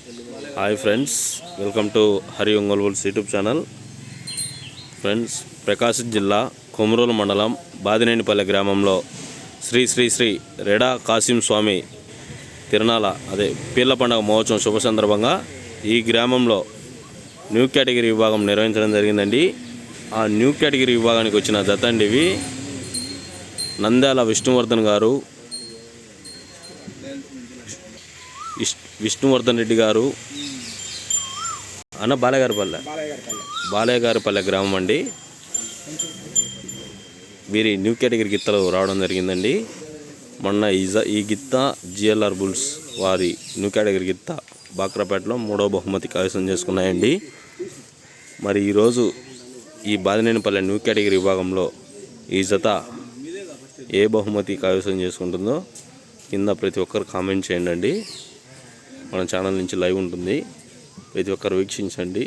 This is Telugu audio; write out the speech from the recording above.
Hi friends welcome to Hari ఒంగోల్వల్స్ YouTube channel friends Prakasam జిల్లా కొమరూలు మండలం బాదినేనిపల్లె గ్రామంలో శ్రీ శ్రీ శ్రీ రెడా కాసిం స్వామి తిరునాల అదే పీర్ల పండుగ మహోత్సవం శుభ సందర్భంగా ఈ గ్రామంలో న్యూ కేటగిరీ విభాగం నిర్వహించడం జరిగిందండి. ఆ న్యూ కేటగిరీ విభాగానికి వచ్చిన దత్తండివి నంద్యాల విష్ణువర్ధన్ గారు విష్ణువర్ధన్ రెడ్డి గారు అన్న బాలగారిపల్లె బాలయ్యగారిపల్లె గ్రామం అండి. వీరి న్యూ కేటగిరీ గిత్తలు రావడం జరిగిందండి. మొన్న ఈ ఈ గిత్త జిఎల్ఆర్ బుల్స్ వారి న్యూ కేటగిరీ గిత్త బాక్రాపేటలో మూడో బహుమతి కైవసం చేసుకున్నాయండి. మరి ఈరోజు ఈ బాదినేనిపల్లె న్యూ కేటగిరీ విభాగంలో ఈ జత ఏ బహుమతి కైవసం చేసుకుంటుందో కింద ప్రతి ఒక్కరు కామెంట్ చేయండి మన ఛానల్ నుంచి లైవ్ ఉంటుంది. ప్రతి ఒక్కరు వీక్షించండి.